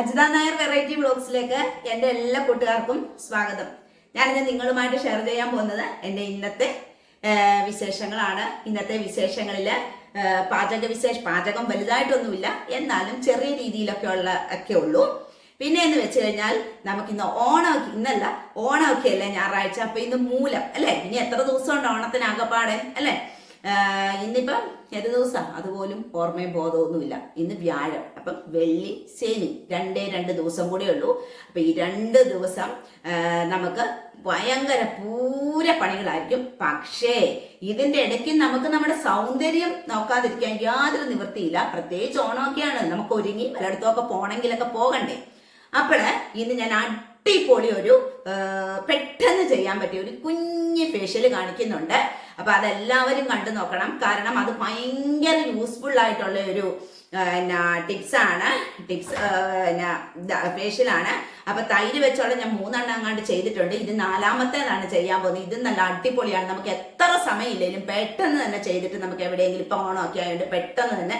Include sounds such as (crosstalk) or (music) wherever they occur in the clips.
Ajitha Nair variety വ്ളോഗ്സിലേക്ക് എന്റെ എല്ലാ കൂട്ടുകാർക്കും സ്വാഗതം. ഞാനിന്ന് നിങ്ങളുമായിട്ട് ഷെയർ ചെയ്യാൻ പോകുന്നത് എന്റെ ഇന്നത്തെ വിശേഷങ്ങളാണ്. ഇന്നത്തെ വിശേഷങ്ങളിൽ പാചക വിശേഷം പാചകം വലുതായിട്ടൊന്നുമില്ല. എന്നാലും ചെറിയ രീതിയിലൊക്കെ ഉള്ള ഒക്കെ ഉള്ളൂ. പിന്നെ എന്ന് വെച്ച് കഴിഞ്ഞാൽ നമുക്കിന്ന് ഓണമൊക്കെ ഇന്നല്ല ഓണമൊക്കെ അല്ലേ ഞായറാഴ്ച. അപ്പൊ ഇന്ന് മൂലം അല്ലേ? ഇനി എത്ര ദിവസം ഉണ്ട് ഓണത്തിനാകപ്പാടെ അല്ലേ? ഇന്നിപ്പം ഏത് ദിവസം അതുപോലും ഓർമ്മയും ബോധമൊന്നുമില്ല ഇന്ന് വ്യാഴം. അപ്പം വെള്ളി ശനി രണ്ടേ രണ്ട് ദിവസം കൂടെ ഉള്ളൂ. അപ്പൊ ഈ രണ്ട് ദിവസം നമുക്ക് ഭയങ്കര പൂര പണികളായിരിക്കും. പക്ഷേ ഇതിന്റെ ഇടയ്ക്ക് നമുക്ക് നമ്മുടെ സൗന്ദര്യം നോക്കാതിരിക്കാൻ യാതൊരു നിവൃത്തിയില്ല. പ്രത്യേകിച്ച് ഓണമൊക്കെയാണ്. നമുക്ക് ഒരുങ്ങി പലയിടത്തുമൊക്കെ പോകണമെങ്കിലൊക്കെ പോകണ്ടേ. അപ്പോൾ ഇന്ന് ഞാൻ അടിപൊളി ഒരു പെട്ടെന്ന് ചെയ്യാൻ പറ്റിയ ഒരു കുഞ്ഞ് ഫേഷ്യൽ കാണിക്കുന്നുണ്ട്. അപ്പൊ അതെല്ലാവരും കണ്ടു നോക്കണം. കാരണം അത് ഭയങ്കര യൂസ്ഫുൾ ആയിട്ടുള്ള ഒരു ടിപ്സ് ആണ്. ടിപ്സ് എന്നാ ഫേഷ്യലാണ് അപ്പൊ തൈര് വെച്ചോളം. ഞാൻ മൂന്നെണ്ണം അങ്ങാണ്ട് ചെയ്തിട്ടുണ്ട്. ഇത് നാലാമത്തേതാണ് ചെയ്യാൻ പോകുന്നത്. ഇത് നല്ല അടിപൊളിയാണ്. നമുക്ക് എത്ര സമയമില്ലെങ്കിലും പെട്ടെന്ന് തന്നെ ചെയ്തിട്ട് നമുക്ക് എവിടെയെങ്കിലും ഇപ്പൊ ഓണമൊക്കെ ആയതുകൊണ്ട് പെട്ടെന്ന് തന്നെ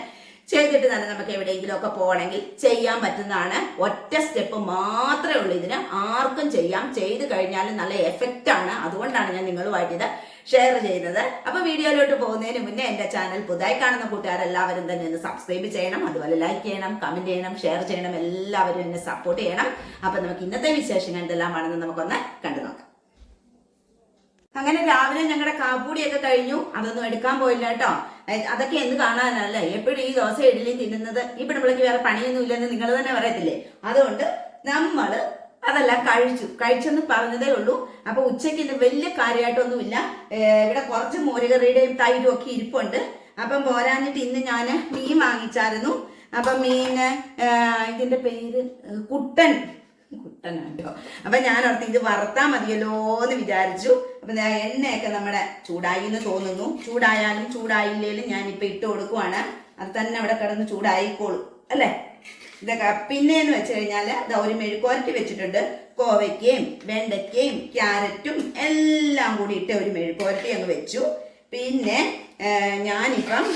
ചെയ്തിട്ട് തന്നെ നമുക്ക് എവിടെയെങ്കിലും ഒക്കെ പോകണമെങ്കിൽ ചെയ്യാൻ പറ്റുന്നതാണ്. ഒറ്റ സ്റ്റെപ്പ് മാത്രമേ ഉള്ളൂ ഇതിന്. ആർക്കും ചെയ്യാം. ചെയ്ത് കഴിഞ്ഞാൽ നല്ല എഫക്റ്റ് ആണ്. അതുകൊണ്ടാണ് ഞാൻ നിങ്ങളുമായിട്ട് ഇത് ഷെയർ ചെയ്യുന്നത് അപ്പൊ വീഡിയോയിലോട്ട് പോകുന്നതിന് മുന്നേ എന്റെ ചാനൽ പുതുതായി കാണുന്ന കൂട്ടുകാരെല്ലാവരും തന്നെ ഒന്ന് സബ്സ്ക്രൈബ് ചെയ്യണം അതുപോലെ ലൈക്ക് ചെയ്യണം കമന്റ് ചെയ്യണം ഷെയർ ചെയ്യണം എല്ലാവരും എന്നെ സപ്പോർട്ട് ചെയ്യണം. അപ്പൊ നമുക്ക് ഇന്നത്തെ വിശേഷങ്ങൾ എന്തെല്ലാം ആണെന്ന് നമുക്കൊന്ന് കണ്ടു നോക്കാം. അങ്ങനെ രാവിലെ ഞങ്ങളുടെ കാപ്പൂടിയൊക്കെ കഴിഞ്ഞു. അതൊന്നും എടുക്കാൻ പോയില്ല കേട്ടോ. അതൊക്കെ എന്ത് കാണാനല്ലേ. എപ്പോഴും ഈ ദോശ ഇഡ്ഡലിയും തിന്നുന്നത്. ഈ പെൺപിള്ളക്ക് വേറെ പണിയൊന്നും ഇല്ലെന്ന് നിങ്ങൾ തന്നെ പറയത്തില്ലേ? അതുകൊണ്ട് നമ്മൾ അതെല്ലാം കഴിച്ചു. കഴിച്ചെന്ന് പറഞ്ഞതേ ഉള്ളൂ. അപ്പൊ ഉച്ചയ്ക്ക് ഇന്ന് വലിയ കാര്യമായിട്ടൊന്നുമില്ല ഇവിടെ കുറച്ച് മോരുകറിയുടെയും തൈരും ഒക്കെ ഇരിപ്പുണ്ട്. അപ്പം പോരാഞ്ഞിട്ട് ഇന്ന് ഞാൻ മീൻ വാങ്ങിച്ചായിരുന്നു. അപ്പം മീന് ഇതിന്റെ പേര് കുട്ടൻ. കുട്ടനാട്ടോ. അപ്പൊ ഞാൻ ഓർത്ത് ഇത് വറുത്താ മതിയല്ലോ എന്ന് വിചാരിച്ചു. അപ്പൊ എണ്ണയൊക്കെ നമ്മുടെ ചൂടായി എന്ന് തോന്നുന്നു. ചൂടായാലും ചൂടായില്ലേലും ഞാൻ ഇപ്പൊ ഇട്ട് കൊടുക്കുവാണ്. അത് തന്നെ അവിടെ കിടന്ന് ചൂടായിക്കോളും. അല്ലേ? ഇതൊക്കെ പിന്നെന്ന് വെച്ച് കഴിഞ്ഞാൽ ഇതാ ഒരു മെഴുക്കുവരട്ടി വെച്ചിട്ടുണ്ട്. കോവയ്ക്കയും വെണ്ടയ്ക്കയും ക്യാരറ്റും എല്ലാം കൂടി ഇട്ട് ഒരു മെഴുക്കുവരട്ടി അങ്ങ് വെച്ചു. പിന്നെ ഞാനിപ്പം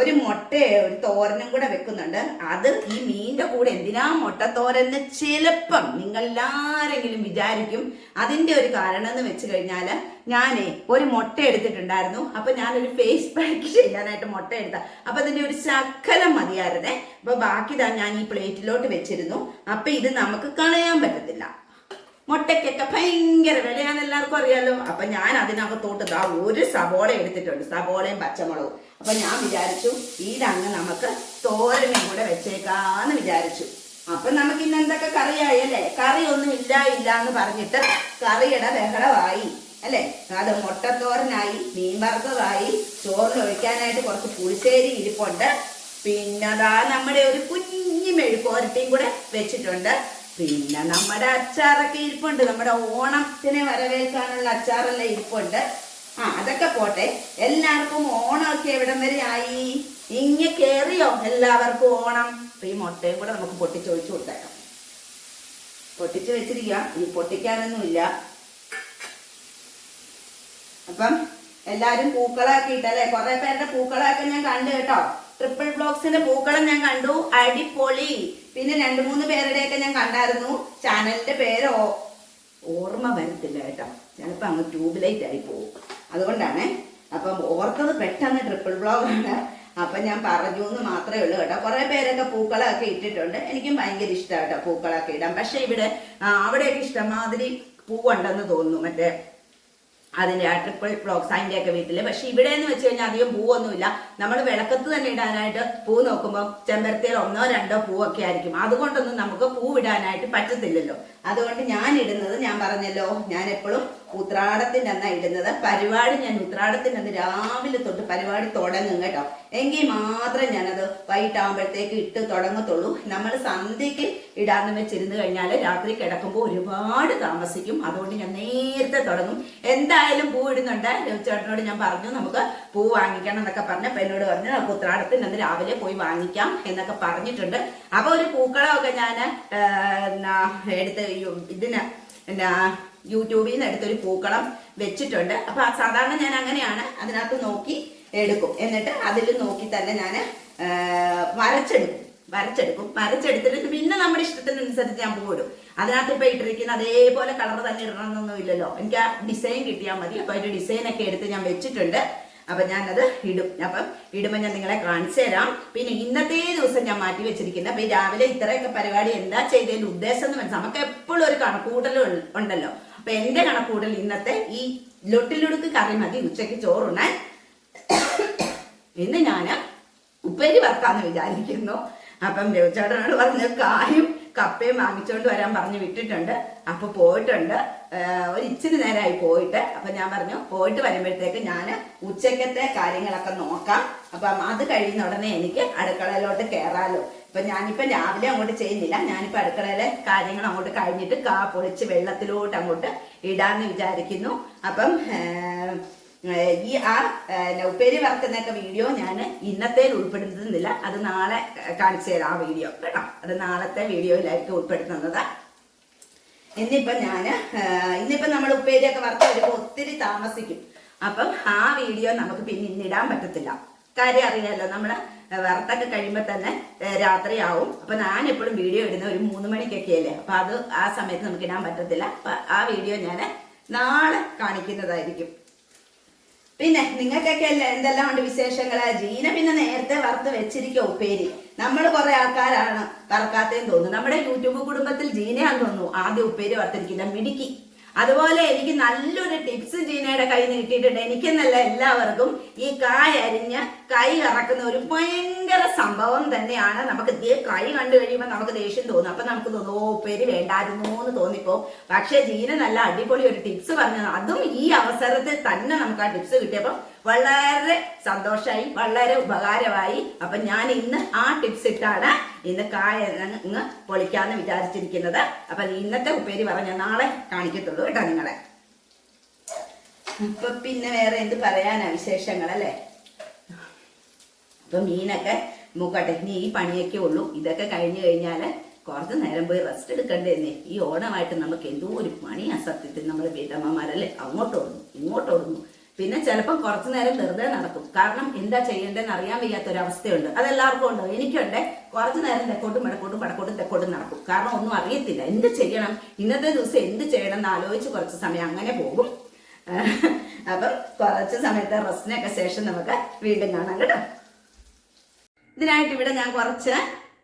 ഒരു മുട്ട ഒരു തോരനും കൂടെ വെക്കുന്നുണ്ട്. അത് ഈ മീനിന്റെ കൂടെ എന്തിനാ മുട്ട മുട്ടത്തോരന് ചിലപ്പം നിങ്ങളെല്ലാരെങ്കിലും വിചാരിക്കും. അതിന്റെ ഒരു കാരണം എന്ന് വെച്ച് കഴിഞ്ഞാൽ ഞാനേ ഒരു മുട്ട എടുത്തിട്ടുണ്ടായിരുന്നു. അപ്പൊ ഞാനൊരു ഫേസ് പാക്ക് ചെയ്യാനായിട്ട് മുട്ട എടുത്ത. അപ്പൊ അതിന്റെ ഒരു ശക്കലം മതിയായിരുന്നേ. അപ്പൊ ബാക്കി താ ഞാൻ ഈ പ്ലേറ്റിലോട്ട് വെച്ചിരുന്നു. അപ്പൊ ഇത് നമുക്ക് കളയാൻ പറ്റത്തില്ല. മുട്ടയ്ക്കൊക്കെ ഭയങ്കര വിലയാണ് എല്ലാവർക്കും അറിയാലോ. അപ്പൊ ഞാൻ അതിനകത്തോട്ട് ദാ ഒരു സബോള എടുത്തിട്ടുണ്ട്. സബോളയും പച്ചമുളകും. അപ്പൊ ഞാൻ വിചാരിച്ചു ഇതങ്ങ് നമുക്ക് തോരനും കൂടെ വെച്ചേക്കാന്ന് വിചാരിച്ചു. അപ്പൊ നമുക്ക് ഇന്ന് എന്തൊക്കെ കറിയായി അല്ലേ? കറി ഒന്നും ഇല്ല ഇല്ല എന്ന് പറഞ്ഞിട്ട് കറിയുടെ ബഹളമായി അല്ലേ? അത് മുട്ടത്തോരനായി മീൻ വറുത്തതായി ചോറിന് ഒഴിക്കാനായിട്ട് കുറച്ച് പുളിശ്ശേരി ഇരിപ്പുണ്ട്. പിന്നെ അതാ നമ്മുടെ ഒരു കുഞ്ഞു മെഴുക്കോരട്ടിയും കൂടെ വെച്ചിട്ടുണ്ട്. പിന്നെ നമ്മുടെ അച്ചാറൊക്കെ ഇരിപ്പുണ്ട്. നമ്മുടെ ഓണത്തിനെ വരവേൽക്കാനുള്ള അച്ചാറെല്ലാം ഇരിപ്പുണ്ട്. ആ അതൊക്കെ പോട്ടെ. എല്ലാവർക്കും ഓണമൊക്കെ എവിടം വരെ ആയി? ഇങ്ങ കേറിയോ? എല്ലാവർക്കും ഓണം. അപ്പൊ ഈ മുട്ടയും കൂടെ നമുക്ക് പൊട്ടിച്ചൊഴിച്ചു കൊടുത്തേക്കാം. പൊട്ടിച്ച് വെച്ചിരിക്കുക ഈ പൊട്ടിക്കാനൊന്നുമില്ല. അപ്പം എല്ലാരും പൂക്കളാക്കി ഇട്ടല്ലേ കുറെ പേരുടെ പൂക്കളൊക്കെ ഞാൻ കണ്ടു കേട്ടോ. ട്രിപ്പിൾ ബ്ലോക്സിന്റെ പൂക്കളം ഞാൻ കണ്ടു. അടിപൊളി. പിന്നെ രണ്ടു മൂന്ന് പേരുടെയൊക്കെ ഞാൻ കണ്ടായിരുന്നു. ചാനലിന്റെ പേര്? ഓർമ്മ വരത്തില്ല കേട്ടോ. ചിലപ്പോ അങ്ങ് ട്യൂബ് ലൈറ്റ് ആയി പോകും. അതുകൊണ്ടാണ് അപ്പം ഓർത്തത് പെട്ടെന്ന് ട്രിപ്പിൾ ബ്ലോഗ് ആണ്. അപ്പൊ ഞാൻ പറഞ്ഞു എന്ന് മാത്രമേ ഉള്ളൂ കേട്ടോ. കുറേ പേരൊക്കെ പൂക്കളൊക്കെ ഇട്ടിട്ടുണ്ട്. എനിക്കും ഭയങ്കര ഇഷ്ടമാണ് കേട്ടോ പൂക്കളൊക്കെ ഇടാം പക്ഷേ ഇവിടെ അവിടെയൊക്കെ ഇഷ്ടമാതിരി പൂവുണ്ടെന്ന് തോന്നുന്നു മറ്റേ അതിന്റെ ആ ട്രിപ്പിൾ ഫ്ലോക്സ് അതിന്റെയൊക്കെ വീട്ടിൽ. പക്ഷെ ഇവിടെ എന്ന് വെച്ച് കഴിഞ്ഞാൽ അധികം പൂവൊന്നുമില്ല. നമ്മൾ വിളക്കത്ത് തന്നെ ഇടാനായിട്ട് പൂ നോക്കുമ്പോൾ ചെമ്പരത്തിയിൽ ഒന്നോ രണ്ടോ പൂവൊക്കെ ആയിരിക്കും. അതുകൊണ്ടൊന്നും നമുക്ക് പൂവിടാനായിട്ട് പറ്റത്തില്ലല്ലോ. അതുകൊണ്ട് ഞാൻ ഇടുന്നത് ഞാൻ പറഞ്ഞല്ലോ ഞാൻ എപ്പോഴും ഉത്രാടത്തിന്റെ അന്നാണ് ഇടുന്നത്. പരിപാടി ഞാൻ ഉത്രാടത്തിന്റെ അന്ന് രാവിലെ തൊട്ട് പരിപാടി തുടങ്ങും കേട്ടോ. എങ്കിൽ മാത്രം ഞാനത് വൈകിട്ടാകുമ്പോഴത്തേക്ക് ഇട്ട് തുടങ്ങത്തുള്ളൂ. നമ്മൾ സന്ധ്യയ്ക്ക് ഇടാന്ന് വെച്ചിരുന്ന് കഴിഞ്ഞാൽ രാത്രി കിടക്കുമ്പോൾ ഒരുപാട് താമസിക്കും. അതുകൊണ്ട് ഞാൻ നേരത്തെ തുടങ്ങും. എന്തായാലും പൂ ഇടുന്നുണ്ട്. ചേട്ടനോട് ഞാൻ പറഞ്ഞു നമുക്ക് പൂ വാങ്ങിക്കണം എന്നൊക്കെ പറഞ്ഞപ്പോൾ എന്നോട് പറഞ്ഞു നമുക്ക് ഉത്രാടത്തിന് അന്ന് രാവിലെ പോയി വാങ്ങിക്കാം എന്നൊക്കെ പറഞ്ഞിട്ടുണ്ട്. അപ്പൊ ഒരു പൂക്കളമൊക്കെ ഞാൻ എടുത്ത് ഇതിന് എന്നാ യൂട്യൂബിൽ നിന്ന് എടുത്തൊരു പൂക്കളം വെച്ചിട്ടുണ്ട്. അപ്പൊ സാധാരണ ഞാൻ അങ്ങനെയാണ് അതിനകത്ത് നോക്കി എടുക്കും. എന്നിട്ട് അതിൽ നോക്കി തന്നെ ഞാൻ വരച്ചെടുക്കും. വരച്ചെടുക്കും. വരച്ചെടുത്തിട്ട് പിന്നെ നമ്മുടെ ഇഷ്ടത്തിനനുസരിച്ച് ഞാൻ പോരും അതിനകത്ത് ഇപ്പൊ ഇട്ടിരിക്കുന്ന അതേപോലെ കളർ തന്നെ ഇടണമെന്നൊന്നും ഇല്ലല്ലോ എനിക്ക് ആ ഡിസൈൻ കിട്ടിയാൽ മതി. അപ്പൊ അതിന്റെ ഡിസൈൻ ഒക്കെ എടുത്ത് ഞാൻ വെച്ചിട്ടുണ്ട്. അപ്പൊ ഞാനത് ഇടും. അപ്പം ഇടുമ്പോൾ ഞാൻ നിങ്ങളെ കാണിച്ചു തരാം. പിന്നെ ഇന്നത്തെ ദിവസം ഞാൻ മാറ്റി വെച്ചിരിക്കുന്നത്. അപ്പൊ രാവിലെ ഇത്രയൊക്കെ പരിപാടി എന്താ ചെയ്തതിന്റെ ഉദ്ദേശം എന്ന് മനസ്സിലാക്കാം നമുക്ക് എപ്പോഴും ഒരു കണക്കൂട്ടൽ ഉണ്ടല്ലോ. അപ്പൊ എന്റെ കണക്കൂട്ടൽ ഇന്നത്തെ ഈ ലൊട്ടിലൊടുക്ക് കറി മതി ഉച്ചയ്ക്ക് ചോറുണ്ണാൻ. ഇന്ന് ഞാൻ ഉപ്പേരി വർക്കാന്ന് വിചാരിക്കുന്നു. അപ്പം രവിചേട്ടനോട് പറഞ്ഞ കായും കപ്പയും വാങ്ങിച്ചുകൊണ്ട് വരാൻ പറഞ്ഞു വിട്ടിട്ടുണ്ട്. അപ്പൊ പോയിട്ടുണ്ട്. ഒരു ഇച്ചിരി നേരമായി പോയിട്ട്. അപ്പൊ ഞാൻ പറഞ്ഞു പോയിട്ട് വരുമ്പോഴത്തേക്ക് ഞാൻ ഉച്ചക്കത്തെ കാര്യങ്ങളൊക്കെ നോക്കാം. അപ്പം അത് കഴിയുന്ന ഉടനെ എനിക്ക് അടുക്കളയിലോട്ട് കയറാലോ ഇപ്പൊ ഞാനിപ്പോ രാവിലെ അങ്ങോട്ട് ചെയ്യുന്നില്ല. ഞാനിപ്പോ അടുക്കളയിലെ കാര്യങ്ങൾ അങ്ങോട്ട് കഴിഞ്ഞിട്ട് കാ പൊളിച്ച് വെള്ളത്തിലോട്ട് അങ്ങോട്ട് ഇടാന്ന് വിചാരിക്കുന്നു. അപ്പം ഈ ആ ഉപ്പേരി വറുക്കുന്നൊക്കെ വീഡിയോ ഞാൻ ഇന്നത്തേൽ ഉൾപ്പെടുത്തുന്നില്ല. അത് നാളെ കാണിച്ചു തരാം ആ വീഡിയോ. കേട്ടോ? അത് നാളത്തെ വീഡിയോയിലായിരിക്കും ഉൾപ്പെടുത്തുന്നത്. ഇന്നിപ്പം ഞാൻ ഇന്നിപ്പം നമ്മൾ ഉപ്പേരിയൊക്കെ വറുത്ത് വരുമ്പോൾ ഒത്തിരി താമസിക്കും. അപ്പം ആ വീഡിയോ നമുക്ക് പിന്നെ ഇന്നിടാൻ പറ്റത്തില്ല. കാര്യം അറിയാലോ നമ്മൾ വറുത്തൊക്കെ കഴിയുമ്പോൾ തന്നെ രാത്രിയാവും. അപ്പൊ ഞാൻ എപ്പോഴും വീഡിയോ ഇടുന്ന ഒരു മൂന്ന് മണിക്കൊക്കെ അല്ലേ? അപ്പൊ അത് ആ സമയത്ത് നമുക്ക് ഇടാൻ പറ്റത്തില്ല. ആ വീഡിയോ ഞാൻ നാളെ കാണിക്കുന്നതായിരിക്കും. പിന്നെ നിങ്ങൾക്കൊക്കെ അല്ലേ എന്തെല്ലാം ഉണ്ട് വിശേഷങ്ങൾ ജീന പിന്നെ നേരത്തെ വറുത്ത് വെച്ചിരിക്കുക ഉപ്പേരി. നമ്മൾ കുറെ ആൾക്കാരാണ് വറക്കാത്തേന്ന് തോന്നുന്നു. നമ്മുടെ യൂട്യൂബ് കുടുംബത്തിൽ ജീനയാന്ന് തോന്നുന്നു ആദ്യം ഉപ്പേരി വറുത്തിരിക്കുന്ന. മിടുക്കി. അതുപോലെ എനിക്ക് നല്ലൊരു ടിപ്സ് ജീനയുടെ കയ്യിൽ നിന്ന് കിട്ടിയിട്ടുണ്ട്. എനിക്കെന്നല്ല എല്ലാവർക്കും ഈ കായ അരിഞ്ഞ് കൈ കറക്കുന്ന ഒരു ഭയങ്കര സംഭവം തന്നെയാണ്. നമുക്ക് ദേ കൈ കണ്ടു കഴിയുമ്പോൾ നമുക്ക് ദേഷ്യം തോന്നും. അപ്പൊ നമുക്ക് തോന്നും ഓ പേര് വേണ്ടായിരുന്നു എന്ന് തോന്നിപ്പോ പക്ഷെ ജീന നല്ല അടിപൊളി ഒരു ടിപ്സ് പറഞ്ഞു അതും ഈ അവസരത്തിൽ തന്നെ നമുക്ക് ആ ടിപ്സ് കിട്ടിയപ്പോൾ വളരെ സന്തോഷമായി വളരെ ഉപകാരമായി. അപ്പൊ ഞാൻ ഇന്ന് ആ ടിപ്സ് ഇട്ടാണ് ഇന്ന് കായ ഇങ്ങ് പൊളിക്കാന്ന് വിചാരിച്ചിരിക്കുന്നത്. അപ്പൊ ഇന്നത്തെ ഉപ്പേരി പറഞ്ഞ നാളെ കാണിക്കത്തുള്ളൂ കേട്ടോ നിങ്ങളെ. ഇപ്പൊ പിന്നെ വേറെ എന്ത് പറയാനാ വിശേഷങ്ങൾ അല്ലേ? ഇപ്പൊ മീനൊക്കെ മൂക്കട്ടെ ഇനി ഈ പണിയൊക്കെ ഉള്ളൂ. ഇതൊക്കെ കഴിഞ്ഞു കഴിഞ്ഞാൽ കുറച്ച് നേരം പോയി റെസ്റ്റ് എടുക്കണ്ടേന്നേ ഈ ഓണമായിട്ട് നമുക്ക് എന്തോ ഒരു പണിയാ സത്യത്തിൽ നമ്മുടെ വീട്ടമ്മമാരല്ലേ? അങ്ങോട്ട് ഓടുന്നു ഇങ്ങോട്ട് ഓടുന്നു പിന്നെ ചിലപ്പോൾ കുറച്ചു നേരം വെറുതെ നടക്കും. കാരണം എന്താ ചെയ്യേണ്ടതെന്ന് അറിയാൻ വയ്യാത്ത ഒരു അവസ്ഥയുണ്ട് അതെല്ലാവർക്കും ഉണ്ട്. എനിക്കുണ്ട്. കുറച്ചു നേരം തെക്കോട്ടും വടക്കോട്ടും വടക്കോട്ടും തെക്കോട്ടും നടക്കും. കാരണം ഒന്നും അറിയത്തില്ല. എന്ത് ചെയ്യണം? ഇന്നത്തെ ദിവസം എന്ത് ചെയ്യണം എന്ന് ആലോചിച്ച് കുറച്ച് സമയം അങ്ങനെ പോകും. (laughs) അപ്പം കുറച്ച് സമയത്തെ റെസ്റ്റിനൊക്കെ ശേഷം നമുക്ക് വീണ്ടും കാണാം കേട്ടോ. ഇതിനായിട്ട് ഇവിടെ ഞാൻ കുറച്ച്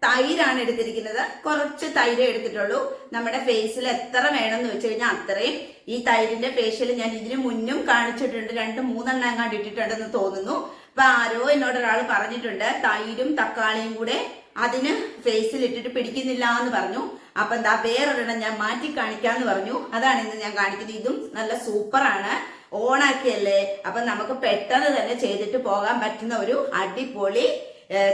തൈരാണ് എടുത്തിരിക്കുന്നത്. കുറച്ച് തൈര് എടുത്തിട്ടുള്ളൂ. നമ്മുടെ ഫേസിൽ എത്ര വേണം എന്ന് വെച്ച് കഴിഞ്ഞാൽ അത്രയും ഈ തൈരിന്റെ ഫേഷ്യൽ ഞാൻ ഇതിനു മുന്നും കാണിച്ചിട്ടുണ്ട്. രണ്ട് മൂന്നെണ്ണം എങ്ങാണ്ട് ഇട്ടിട്ടുണ്ടെന്ന് തോന്നുന്നു. അപ്പൊ ആരോ എന്നോട് ഒരാൾ പറഞ്ഞിട്ടുണ്ട് തൈരും തക്കാളിയും കൂടെ അതിന് ഫേസിൽ ഇട്ടിട്ട് പിടിക്കുന്നില്ല എന്ന് പറഞ്ഞു. അപ്പൊ എന്താ വേറൊരെണ്ണം ഞാൻ മാറ്റി കാണിക്കാന്ന് പറഞ്ഞു. അതാണ് ഇന്ന് ഞാൻ കാണിക്കുന്നത്. ഇതും നല്ല സൂപ്പറാണ്. ഓണാക്കിയല്ലേ? അപ്പൊ നമുക്ക് പെട്ടെന്ന് തന്നെ ചെയ്തിട്ട് പോകാൻ പറ്റുന്ന ഒരു അടിപൊളി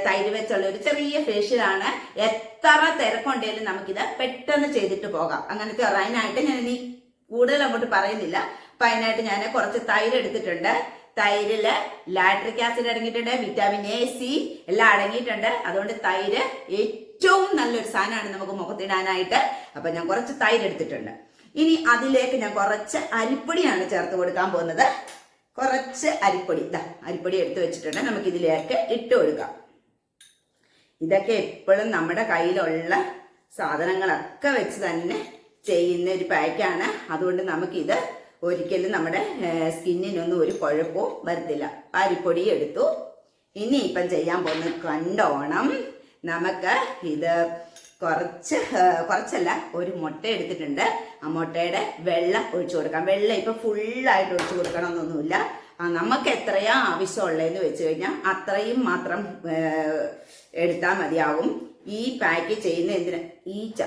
തൈര് വെച്ചുള്ള ഒരു ചെറിയ ഫേഷ്യലാണ് എത്ര തിരക്കുണ്ടെങ്കിലും നമുക്കിത് പെട്ടെന്ന് ചെയ്തിട്ട് പോകാം. അങ്ങനത്തെ അതിനായിട്ട് ഞാൻ ഇനി കൂടുതൽ അങ്ങോട്ട് പറയുന്നില്ല. അപ്പൊ അതിനായിട്ട് ഞാൻ കുറച്ച് തൈര് എടുത്തിട്ടുണ്ട്. തൈരിൽ ലാട്രിക് ആസിഡ് അടങ്ങിയിട്ടുണ്ട് വിറ്റാമിൻ എ സി എല്ലാം അടങ്ങിയിട്ടുണ്ട്. അതുകൊണ്ട് തൈര് ഏറ്റവും നല്ലൊരു സാധനമാണ് നമുക്ക് മുഖത്തിടാനായിട്ട്. അപ്പൊ ഞാൻ കുറച്ച് തൈര് എടുത്തിട്ടുണ്ട്. ഇനി അതിലേക്ക് ഞാൻ കുറച്ച് അരിപ്പൊടിയാണ് ചേർത്ത് കൊടുക്കാൻ പോകുന്നത്. കുറച്ച് അരിപ്പൊടി. ഇതാ അരിപ്പൊടി എടുത്ത് വെച്ചിട്ടുണ്ട്. നമുക്ക് ഇതിലേക്ക് ഇട്ട് കൊടുക്കാം. ഇതൊക്കെ എപ്പോഴും നമ്മുടെ കയ്യിലുള്ള സാധനങ്ങളൊക്കെ വെച്ച് തന്നെ ചെയ്യുന്ന ഒരു പാക്കാണ് അതുകൊണ്ട് നമുക്കിത് ഒരിക്കലും നമ്മുടെ സ്കിന്നിനൊന്നും ഒരു കുഴപ്പവും വരത്തില്ല. അരിപ്പൊടി എടുത്തു. ഇനി ഇപ്പം ചെയ്യാൻ പോകുന്ന കണ്ടോണം. നമുക്ക് ഇത് കുറച്ച് കുറച്ചല്ല ഒരു മുട്ട എടുത്തിട്ടുണ്ട്. ആ മുട്ടയുടെ വെള്ളം ഒഴിച്ചു കൊടുക്കാം. വെള്ളം ഇപ്പം ഫുള്ളായിട്ട് ഒഴിച്ചു കൊടുക്കണമെന്നൊന്നുമില്ല. നമുക്ക് എത്രയാ ആവശ്യമുള്ളതെന്ന് വെച്ച് കഴിഞ്ഞാൽ അത്രയും മാത്രം എടുത്താൽ മതിയാവും. ഈ പാക്ക് ചെയ്യുന്ന എന്തിനാ ഈച്ച.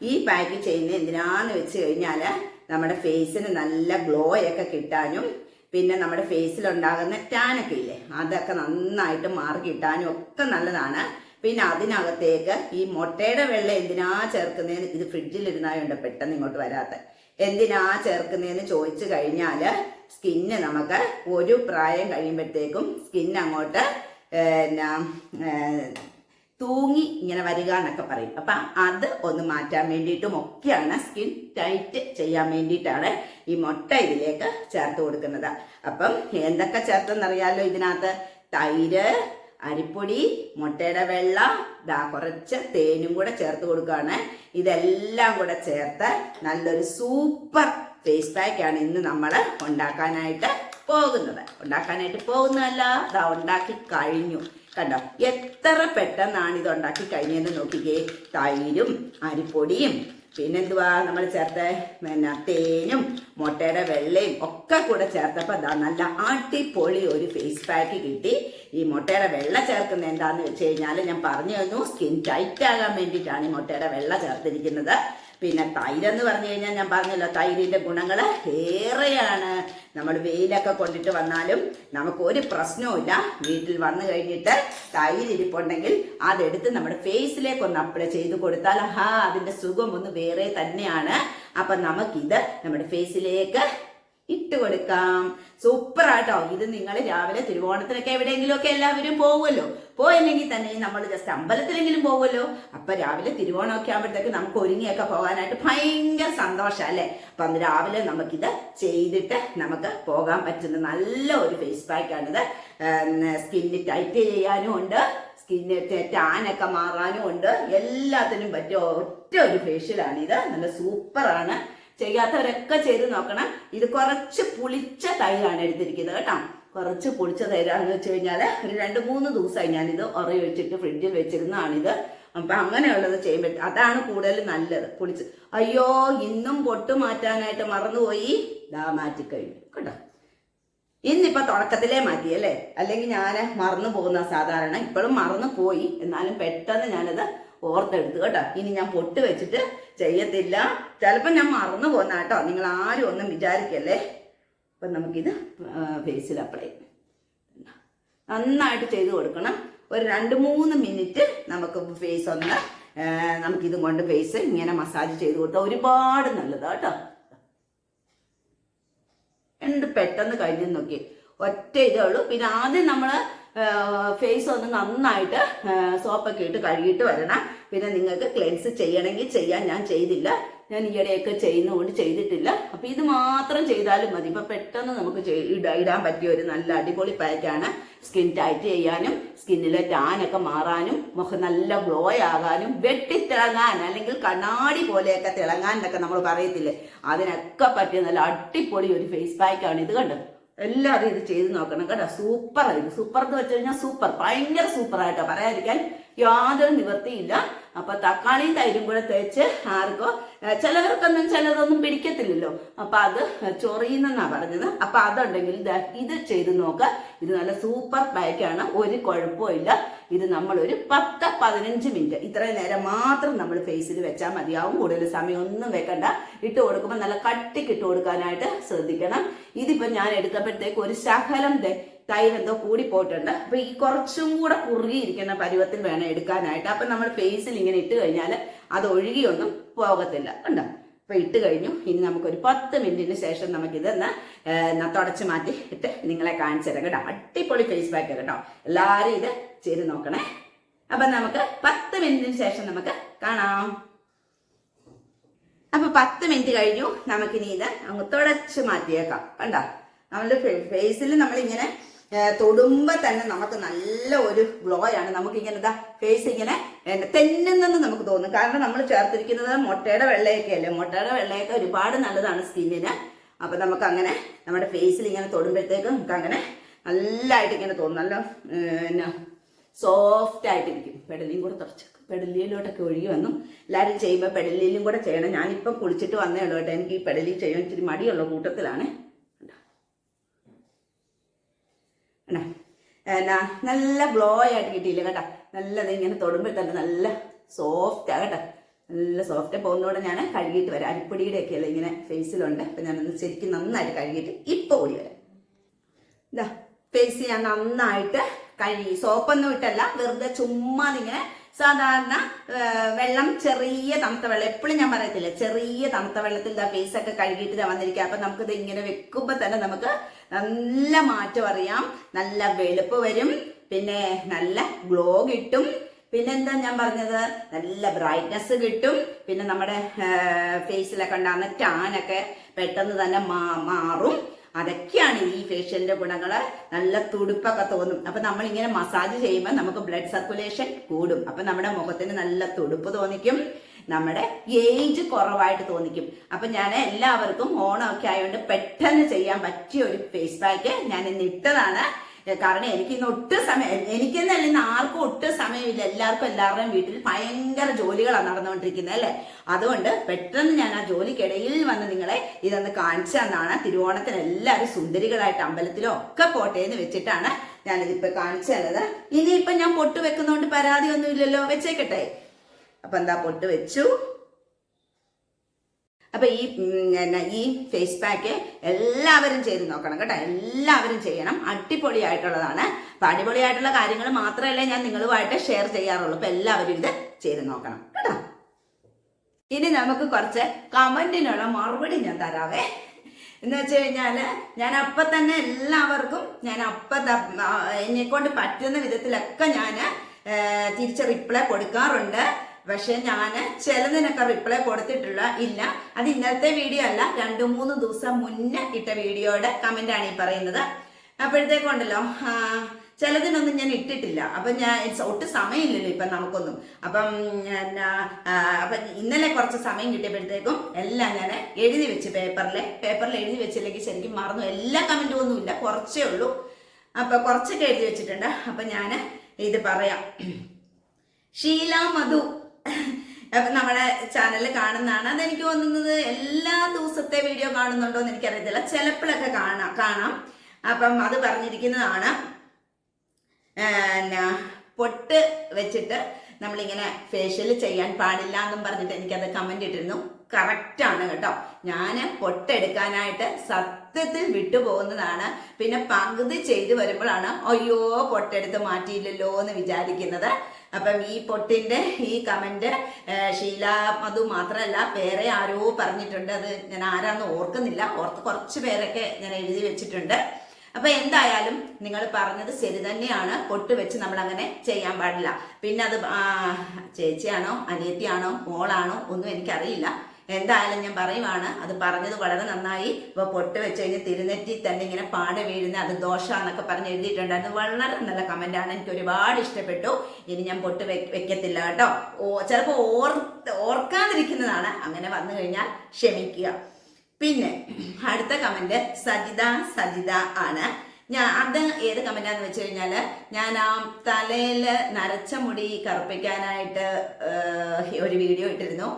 ഈ പാക്ക് ചെയ്യുന്ന എന്തിനാന്ന് വെച്ച് കഴിഞ്ഞാൽ നമ്മുടെ ഫേസിന് നല്ല ഗ്ലോ ഒക്കെ കിട്ടാനും പിന്നെ നമ്മുടെ ഫേസിലുണ്ടാകുന്ന ടാനൊക്കെ ഇല്ലേ അതൊക്കെ നന്നായിട്ട് മാറി കിട്ടാനും ഒക്കെ നല്ലതാണ്. പിന്നെ അതിനകത്തേക്ക് ഈ മുട്ടയുടെ വെള്ളം എന്തിനാ ചേർക്കുന്നതെന്ന് ഇത് ഫ്രിഡ്ജിൽ ഫ്രിഡ്ജിലിരുന്നായുണ്ട് പെട്ടെന്ന് ഇങ്ങോട്ട് വരാത്ത. എന്തിനാ ചേർക്കുന്നതെന്ന് ചോദിച്ചു കഴിഞ്ഞാൽ സ്കിന്ന് നമുക്ക് ഒരു പ്രായം കഴിയുമ്പോഴത്തേക്കും സ്കിൻ അങ്ങോട്ട് തൂങ്ങി ഇങ്ങനെ വരിക എന്നൊക്കെ പറയും. അപ്പം അത് ഒന്ന് മാറ്റാൻ വേണ്ടിയിട്ടും ഒക്കെയാണ് സ്കിൻ ടൈറ്റ് ചെയ്യാൻ വേണ്ടിയിട്ടാണ് ഈ മുട്ട ഇതിലേക്ക് ചേർത്ത് കൊടുക്കുന്നത്. അപ്പം എന്തൊക്കെ ചേർത്തെന്നറിയാലോ ഇതിനകത്ത്? തൈര് അരിപ്പൊടി മുട്ടയുടെ വെള്ള ദാ കുറച്ച് തേനും കൂടെ ചേർത്ത് കൊടുക്കുകയാണ്. ഇതെല്ലാം കൂടെ ചേർത്ത് നല്ലൊരു സൂപ്പർ ഫേസ് പാക്ക് ആണ് ഇന്ന് നമ്മൾ ഉണ്ടാക്കാനായിട്ട് പോകുന്നത്. ഉണ്ടാക്കാനായിട്ട് പോകുന്നതല്ല അതാ ഉണ്ടാക്കി കഴിഞ്ഞു. കണ്ടോ? എത്ര പെട്ടെന്നാണ് ഇത് ഉണ്ടാക്കി കഴിഞ്ഞതെന്ന് നോക്കിക്കേ. തൈരും അരിപ്പൊടിയും പിന്നെന്തുവാ നമ്മൾ ചേർത്ത പിന്നെ തേനും മുട്ടയുടെ വെള്ളയും ഒക്കെ കൂടെ ചേർത്തപ്പോൾ അതാ നല്ല അടിപൊളി ഒരു ഫേസ് പാക്ക് കിട്ടി. ഈ മുട്ടയുടെ വെള്ള ചേർക്കുന്ന എന്താണെന്ന് വെച്ച് കഴിഞ്ഞാൽ ഞാൻ പറഞ്ഞു തന്നു സ്കിൻ ടൈറ്റ് ആകാൻ വേണ്ടിയിട്ടാണ് ഈ മുട്ടയുടെ വെള്ള ചേർത്തിരിക്കുന്നത്. പിന്നെ തൈരെന്ന് പറഞ്ഞു കഴിഞ്ഞാൽ ഞാൻ പറഞ്ഞല്ലോ തൈരിന്റെ ഗുണങ്ങൾ ഏറെയാണ്. നമ്മൾ വെയിലൊക്കെ കൊണ്ടിട്ട് വന്നാലും നമുക്ക് ഒരു പ്രശ്നവുമില്ല. വീട്ടിൽ വന്നു കഴിഞ്ഞിട്ട് തൈര് ഇരിപ്പുണ്ടെങ്കിൽ അതെടുത്ത് നമ്മുടെ ഫേസിലേക്ക് ഒന്ന് അപ്ലൈ ചെയ്ത് കൊടുത്താൽ ഹാ അതിന്റെ സുഖം ഒന്ന് വേറെ തന്നെയാണ്. അപ്പൊ നമുക്കിത് നമ്മുടെ ഫേസിലേക്ക് ഇട്ട് കൊടുക്കാം. സൂപ്പർ ആട്ടോ. ഇത് നിങ്ങൾ രാവിലെ തിരുവോണത്തിനൊക്കെ എവിടെയെങ്കിലും ഒക്കെ എല്ലാവരും പോകുമല്ലോ പോയില്ലെങ്കിൽ തന്നെ നമ്മൾ ജസ്റ്റ് അമ്പലത്തിലെങ്കിലും പോകുമല്ലോ അപ്പൊ രാവിലെ തിരുവോണമൊക്കെ ആകുമ്പോഴത്തേക്ക് നമുക്ക് ഒരുങ്ങിയൊക്കെ പോകാനായിട്ട് ഭയങ്കര സന്തോഷം അല്ലേ? അപ്പൊ അന്ന് രാവിലെ നമുക്കിത് ചെയ്തിട്ട് നമുക്ക് പോകാൻ പറ്റുന്ന നല്ല ഒരു ഫേസ് പാക്കാണിത് സ്കിന്ന് ടൈറ്റ് ചെയ്യാനും ഉണ്ട്. സ്കിന്ന് ടാനൊക്കെ മാറാനും ഉണ്ട്. എല്ലാത്തിനും പറ്റിയ ഒറ്റ ഒരു ഫേഷ്യലാണ് ഇത് നല്ല സൂപ്പറാണ് ചെയ്യാത്തവരൊക്കെ ചെയ്ത് നോക്കണം. ഇത് കുറച്ച് പുളിച്ച തൈരാണ് എടുത്തിരിക്കുന്നത് കേട്ടോ. കുറച്ച് പുളിച്ച തൈരാന്ന് വെച്ച് കഴിഞ്ഞാൽ ഒരു രണ്ട് മൂന്ന് ദിവസമായി ഞാനിത് ഉറയി വെച്ചിട്ട് ഫ്രിഡ്ജിൽ വെച്ചിരുന്നതാണിത്. അപ്പം അങ്ങനെയുള്ളത് ചെയ്യാൻ പറ്റും അതാണ് കൂടുതൽ നല്ലത്. പുളിച്ച്. അയ്യോ ഇന്നും പൊട്ട് മാറ്റാനായിട്ട് മറന്നുപോയി. ദാ മാറ്റിക്കഴിഞ്ഞു. കേട്ടോ. ഇന്നിപ്പോ തുടക്കത്തിലേ മാറ്റി അല്ലേ? അല്ലെങ്കിൽ ഞാൻ മറന്നു പോകുന്ന സാധാരണ. ഇപ്പോഴും മറന്നു പോയി എന്നാലും പെട്ടെന്ന് ഞാനത് ഓർത്തെടുത്തു കേട്ടോ. ഇനി ഞാൻ പൊട്ട് വെച്ചിട്ട് ചെയ്യത്തില്ല. ചിലപ്പോൾ ഞാൻ മറന്നു പോകുന്ന കേട്ടോ. നിങ്ങൾ ആരും ഒന്നും വിചാരിക്കല്ലേ? അപ്പം നമുക്കിത് ഫേസിൽ അപ്ലൈ നന്നായിട്ട് ചെയ്ത് കൊടുക്കണം. ഒരു രണ്ട് മൂന്ന് മിനിറ്റ് നമുക്ക് ഫേസ് ഒന്ന് നമുക്കിതും കൊണ്ട് ഫേസ് ഇങ്ങനെ മസാജ് ചെയ്ത് കൊടുത്താൽ ഒരുപാട് നല്ലതാണ് കേട്ടോ. എന്ത് പെട്ടെന്ന് കഴിഞ്ഞു നോക്കി ഒറ്റ ഇതേ ഉള്ളൂ. പിന്നെ ആദ്യം നമ്മൾ ഫേസ് ഒന്ന് നന്നായിട്ട് സോപ്പൊക്കെ ഇട്ട് കഴുകിയിട്ട് വരണം. പിന്നെ നിങ്ങൾക്ക് ക്ലെൻസ് ചെയ്യണമെങ്കിൽ ചെയ്യാൻ ഞാൻ ചെയ്തില്ല. ഞാൻ ഈയിടെയൊക്കെ ചെയ്യുന്നതുകൊണ്ട് ചെയ്തിട്ടില്ല. അപ്പോൾ ഇത് മാത്രം ചെയ്താലും മതി. ഇപ്പം പെട്ടെന്ന് നമുക്ക് ഇടാൻ പറ്റിയ ഒരു നല്ല അടിപൊളി പാക്കാണ് സ്കിൻ ടൈറ്റ് ചെയ്യാനും സ്കിന്നിലെ ടാനൊക്കെ മാറാനും മുഖം നല്ല ഗ്ലോ ആകാനും വെട്ടിത്തിളങ്ങാൻ അല്ലെങ്കിൽ കണ്ണാടി പോലെയൊക്കെ തിളങ്ങാൻ എന്നൊക്കെ നമ്മൾ പറയത്തില്ലേ? അതിനൊക്കെ പറ്റിയ നല്ല അടിപൊളി ഒരു ഫേസ് പാക്കാണ് ഇത് കണ്ടത് എല്ലാവരും ഇത് ചെയ്ത് നോക്കണം കേട്ടോ. സൂപ്പർ ആയിരുന്നു സൂപ്പർ എന്ന് വെച്ച് കഴിഞ്ഞാൽ സൂപ്പർ ഭയങ്കര സൂപ്പർ ആയിട്ടോ പറയാതിരിക്കാൻ യാതൊരു നിവൃത്തിയില്ല അപ്പൊ തക്കാളിയും തൈരും കൂടെ തേച്ച് ആർക്കോ ചിലവർക്കൊന്നും ചിലതൊന്നും പിടിക്കത്തില്ലല്ലോ. അപ്പൊ അത് ചൊറിയുന്നെന്നാ പറഞ്ഞത്. അപ്പൊ അതുണ്ടെങ്കിൽ ഇത് ചെയ്ത് നോക്ക. ഇത് നല്ല സൂപ്പർ പാക്കാണ് ഒരു കുഴപ്പമില്ല ഇത് നമ്മൾ ഒരു പത്ത് പതിനഞ്ച് മിനിറ്റ്. ഇത്രയും നേരം മാത്രം നമ്മൾ ഫേസിൽ വെച്ചാൽ മതിയാവും. കൂടുതൽ സമയം ഒന്നും വെക്കണ്ട. ഇട്ട് കൊടുക്കുമ്പോൾ നല്ല കട്ടിക്ക് ഇട്ട് കൊടുക്കാനായിട്ട് ശ്രദ്ധിക്കണം. ഇതിപ്പോ ഞാൻ എടുത്തപ്പോഴത്തേക്ക് ഒരു ശകലം തൈര് എന്തോ കൂടി പോയിട്ടുണ്ട്. അപ്പൊ ഈ കുറച്ചും കൂടെ കുറുകിയിരിക്കുന്ന പരുവത്തിൽ വേണം എടുക്കാനായിട്ട്. അപ്പൊ നമ്മൾ ഫേസിൽ ഇങ്ങനെ ഇട്ട് കഴിഞ്ഞാൽ അത് ഒഴുകിയൊന്നും പോകത്തില്ല. ഉണ്ടോ അപ്പൊ ഇട്ട് കഴിഞ്ഞു. ഇനി നമുക്കൊരു പത്ത് മിനിറ്റിന് ശേഷം നമുക്ക് ഇതെന്ന് തുടച്ച് മാറ്റി ഇട്ട് നിങ്ങളെ കാണിച്ചു തരാം കേട്ടോ. അടിപൊളി ഫേസ് പാക്ക് കേട്ടോ. എല്ലാവരും ഇത് ചെയ്ത് നോക്കണേ. അപ്പൊ നമുക്ക് പത്ത് മിനിറ്റിന് ശേഷം നമുക്ക് കാണാം. അപ്പൊ പത്ത് മിനിറ്റ് കഴിഞ്ഞു. നമുക്കിനി ഇത് അങ്ങ് തുടച്ച് മാറ്റിയേക്കാം. കണ്ടോ? നമ്മളുടെ ഫേസിൽ നമ്മളിങ്ങനെ തൊടുമ്പോ തന്നെ നമുക്ക് നല്ല ഒരു ഗ്ലോ ആണ്. നമുക്ക് ഇങ്ങനെ ഇതാ ഫേസ് ഇങ്ങനെ തെന്നുന്നെന്ന് നമുക്ക് തോന്നും. കാരണം നമ്മൾ ചേർത്തിരിക്കുന്നത് മുട്ടയുടെ വെള്ളയൊക്കെ അല്ലേ? മുട്ടയുടെ വെള്ളയൊക്കെ ഒരുപാട് നല്ലതാണ് സ്കിന്നിന്. അപ്പൊ നമുക്ക് അങ്ങനെ നമ്മുടെ ഫേസിൽ ഇങ്ങനെ തൊടുമ്പോഴത്തേക്കും നമുക്ക് അങ്ങനെ നല്ലതായിട്ട് ഇങ്ങനെ തോന്നും. നല്ല എന്നാ സോഫ്റ്റ് ആയിട്ടിരിക്കും. പെടലിയും കൂടെ തുടച്ചേക്കും പെടലിയിലോട്ടൊക്കെ ഒഴുകി വന്നു. എല്ലാവരും ചെയ്യുമ്പോൾ പെടലിയിലും കൂടെ ചെയ്യണം. ഞാനിപ്പം കുളിച്ചിട്ട് വന്നേ ഉള്ളൂ കേട്ടോ. എനിക്ക് ഈ പെടലി ചെയ്യാൻ ഇച്ചിരി മടിയുള്ള കൂട്ടത്തിലാണ് കണ്ടോ? കണ്ടോ? എന്നാ നല്ല ഗ്ലോ ആയിട്ട് കിട്ടിയില്ല കേട്ടോ? നല്ലത് ഇങ്ങനെ തൊടുമ്പോൾ തന്നെ നല്ല സോഫ്റ്റ് ആ കേട്ടോ. നല്ല സോഫ്റ്റ് പോകുന്നതോടെ ഞാൻ കഴുകിയിട്ട് വരാം. അരിപ്പൊടിയുടെ ഒക്കെ അല്ലേ ഇങ്ങനെ ഫേസിലുണ്ട് അപ്പം ഞാനൊന്ന് ശരിക്കും നന്നായിട്ട് കഴുകിയിട്ട് ഇപ്പോൾ ഓടി വരാം. ഇതാ ഫേസ് ഞാൻ നന്നായിട്ട് കഴുകി. സോപ്പൊന്നും ഇട്ടല്ല. വെറുതെ ചുമ്മാ ഇങ്ങനെ സാധാരണ വെള്ളം ചെറിയ തണുത്ത വെള്ളം. എപ്പോഴും ഞാൻ പറയത്തില്ല ചെറിയ തണുത്ത വെള്ളത്തിൽ ഫേസ് ഒക്കെ കഴുകിയിട്ട് വന്നിരിക്കുക. അപ്പൊ നമുക്കിത് ഇങ്ങനെ വെക്കുമ്പോൾ തന്നെ നമുക്ക് നല്ല മാറ്റം അറിയാം. നല്ല വെളുപ്പ് വരും. പിന്നെ നല്ല ഗ്ലോ കിട്ടും. പിന്നെന്താ ഞാൻ പറഞ്ഞത്? നല്ല ബ്രൈറ്റ്നസ് കിട്ടും. പിന്നെ നമ്മുടെ ഫേസിലൊക്കെ ഉണ്ടാകുന്ന ടാനൊക്കെ പെട്ടെന്ന് തന്നെ മാ- മാറും. അതൊക്കെയാണ് ഈ ഫേഷ്യലിന്റെ ഗുണങ്ങൾ നല്ല തുടുപ്പൊക്കെ തോന്നും. അപ്പൊ നമ്മൾ ഇങ്ങനെ മസാജ് ചെയ്യുമ്പോൾ നമുക്ക് ബ്ലഡ് സർക്കുലേഷൻ കൂടും. അപ്പൊ നമ്മുടെ മുഖത്തിന് നല്ല തുടുപ്പ് തോന്നിക്കും. നമ്മുടെ ഏജ് കുറവായിട്ട് തോന്നിക്കും. അപ്പൊ ഞാൻ എല്ലാവർക്കും ഓണമൊക്കെ ആയതുകൊണ്ട് പെട്ടെന്ന് ചെയ്യാൻ പറ്റിയ ഒരു ഫേസ് പാക്ക് ഞാൻ ഇന്ന് ഇട്ടതാണ്. കാരണം എനിക്ക് ഇന്ന് ഒട്ടും സമയം എനിക്കെന്നല്ല ഇന്ന് ആർക്കും ഒട്ടും സമയമില്ല. എല്ലാവർക്കും എല്ലാവരുടെയും വീട്ടിൽ ഭയങ്കര ജോലികളാണ് നടന്നുകൊണ്ടിരിക്കുന്നത് അല്ലേ? അതുകൊണ്ട് പെട്ടെന്ന് ഞാൻ ആ ജോലിക്കിടയിൽ വന്ന് നിങ്ങളെ ഇതൊന്ന് കാണിച്ചു തന്നാണ്. തിരുവോണത്തിന് എല്ലാവരും സുന്ദരികളായിട്ട് അമ്പലത്തിലോ ഒക്കെ പോട്ടെ എന്ന് വെച്ചിട്ടാണ് ഞാനിതിപ്പോ കാണിച്ചു തന്നത്. ഇനിയിപ്പൊ ഞാൻ പൊട്ട് വെക്കുന്നതുകൊണ്ട് പരാതിയൊന്നുമില്ലല്ലോ. വെച്ചേക്കട്ടെ. അപ്പൊ എന്താ പൊട്ട് വെച്ചു. അപ്പൊ ഈ ഈ ഫേസ് പാക്ക് എല്ലാവരും ചെയ്ത് നോക്കണം കേട്ടോ. എല്ലാവരും ചെയ്യണം. അടിപൊളിയായിട്ടുള്ളതാണ്. അപ്പൊ അടിപൊളിയായിട്ടുള്ള കാര്യങ്ങൾ മാത്രമല്ല ഞാൻ നിങ്ങളുമായിട്ട് ഷെയർ ചെയ്യാറുള്ളൂ. അപ്പൊ എല്ലാവരും ഇത് ചെയ്ത് നോക്കണം കേട്ടോ. ഇനി നമുക്ക് കുറച്ച് കമന്റിനുള്ള മറുപടി ഞാൻ തരാവേ. എന്ന് വെച്ച് കഴിഞ്ഞാൽ ഞാൻ അപ്പൊ തന്നെ എല്ലാവർക്കും ഞാൻ അപ്പം എന്നെ കൊണ്ട് പറ്റുന്ന വിധത്തിലൊക്കെ ഞാൻ തിരിച്ച് റിപ്ലൈ കൊടുക്കാറുണ്ട്. പക്ഷെ ഞാൻ ചിലതിനൊക്കെ റിപ്ലൈ കൊടുത്തിട്ടുള്ള ഇല്ല. അത് ഇന്നത്തെ വീഡിയോ അല്ല രണ്ടു മൂന്ന് ദിവസം മുന്നേ ഇട്ട വീഡിയോയുടെ കമന്റ് ആണ് ഈ പറയുന്നത്. അപ്പോഴത്തേക്കുണ്ടല്ലോ ചിലതിനൊന്നും ഞാൻ ഇട്ടിട്ടില്ല. അപ്പം ഞാൻ ഒട്ടും സമയമില്ലല്ലോ ഇപ്പം നമുക്കൊന്നും. അപ്പം അപ്പം ഇന്നലെ കുറച്ച് സമയം കിട്ടിയപ്പോഴത്തേക്കും എല്ലാം ഞാൻ എഴുതി വെച്ച് പേപ്പറിൽ പേപ്പറിൽ എഴുതി വെച്ചില്ലെങ്കിൽ ശരിക്കും മറന്നു. എല്ലാ കമന്റും ഒന്നുമില്ല കുറച്ചേ ഉള്ളൂ. അപ്പം കുറച്ചൊക്കെ എഴുതി വെച്ചിട്ടുണ്ട്. അപ്പം ഞാൻ ഇത് പറയാം. (clears throat) ഷീല മധു അപ്പൊ നമ്മുടെ ചാനലിൽ കാണുന്നതാണ്. അതെനിക്ക് തോന്നുന്നത് എല്ലാ ദിവസത്തെ വീഡിയോ കാണുന്നുണ്ടോ എന്ന് എനിക്കറിയത്തില്ല. ചിലപ്പോഴൊക്കെ കാണാം കാണാം. അപ്പം അത് പറഞ്ഞിരിക്കുന്നതാണ്. എന്നാ പൊട്ട് വെച്ചിട്ട് നമ്മളിങ്ങനെ ഫേഷ്യൽ ചെയ്യാൻ പാടില്ല എന്നും പറഞ്ഞിട്ട് എനിക്കത് കമന്റ് ഇട്ടിരുന്നു. കറക്റ്റ് ആണ് കേട്ടോ. ഞാൻ പൊട്ടെടുക്കാനായിട്ട് സത്യത്തിൽ വിട്ടുപോകുന്നതാണ്. പിന്നെ പകുതി ചെയ്തു വരുമ്പോഴാണ് അയ്യോ പൊട്ടെടുത്ത് മാറ്റിയില്ലല്ലോ എന്ന് വിചാരിക്കുന്നത്. അപ്പം ഈ പൊട്ടിന്റെ ഈ കമന്റ് ഷീല മധു മാത്രമല്ല വേറെ ആരോ പറഞ്ഞിട്ടുണ്ട്. അത് ഞാൻ ആരാന്ന് ഓർക്കുന്നില്ല. ഓർത്ത് കുറച്ച് പേരൊക്കെ ഞാൻ എഴുതി വെച്ചിട്ടുണ്ട്. അപ്പൊ എന്തായാലും നിങ്ങൾ പറഞ്ഞത് ശരി തന്നെയാണ്. പൊട്ട് വെച്ച് നമ്മൾ അങ്ങനെ ചെയ്യാൻ പാടില്ല. പിന്നെ അത് ചേച്ചിയാണോ അനിയത്തിയാണോ മോളാണോ ഒന്നും എനിക്കറിയില്ല. എന്തായാലും ഞാൻ പറയുവാണ് അത് പറഞ്ഞത് വളരെ നന്നായി. ഇപ്പൊ പൊട്ട് വെച്ച് കഴിഞ്ഞ് തിരുനെറ്റി തന്നെ ഇങ്ങനെ പാട വീഴുന്ന അത് ദോഷാന്നൊക്കെ പറഞ്ഞ് എഴുതിയിട്ടുണ്ടായിരുന്നു. വളരെ നല്ല കമന്റ് ആണ് എനിക്ക് ഒരുപാട് ഇഷ്ടപ്പെട്ടു. ഇനി ഞാൻ പൊട്ട് വെക്കത്തില്ല കേട്ടോ. ഓ ചിലപ്പോൾ ഓർ ഓർക്കാതിരിക്കുന്നതാണ്. അങ്ങനെ വന്നു കഴിഞ്ഞാൽ ക്ഷമിക്കുക. പിന്നെ അടുത്ത കമന്റ് സജിത സജിത ആണ്. ഞാൻ അത് ഏത് കമന്റാന്ന് വെച്ച് കഴിഞ്ഞാൽ ഞാൻ ആ തലയിൽ നരച്ച മുടി കറുപ്പിക്കാനായിട്ട് ഒരു വീഡിയോ ഇട്ടിരുന്നു.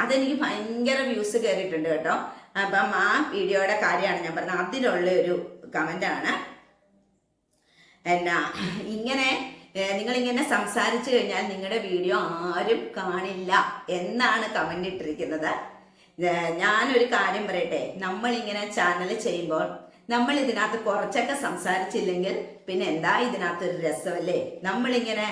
അതെനിക്ക് ഭയങ്കര വ്യൂസ് കയറിയിട്ടുണ്ട് കേട്ടോ. അപ്പം ആ വീഡിയോയുടെ കാര്യമാണ് ഞാൻ പറഞ്ഞത്. അതിലുള്ള ഒരു കമന്റാണ് എന്നാ ഇങ്ങനെ നിങ്ങൾ ഇങ്ങനെ സംസാരിച്ചു കഴിഞ്ഞാൽ നിങ്ങളുടെ വീഡിയോ ആരും കാണില്ല എന്നാണ് കമന്റ് ഇട്ടിരിക്കുന്നത്. ഞാനൊരു കാര്യം പറയട്ടെ. നമ്മൾ ഇങ്ങനെ ചാനൽ ചെയ്യുമ്പോൾ നമ്മൾ ഇതിനകത്ത് കുറച്ചൊക്കെ സംസാരിച്ചില്ലെങ്കിൽ പിന്നെ എന്താ ഇതിനകത്ത് ഒരു രസമല്ലേ? നമ്മളിങ്ങനെ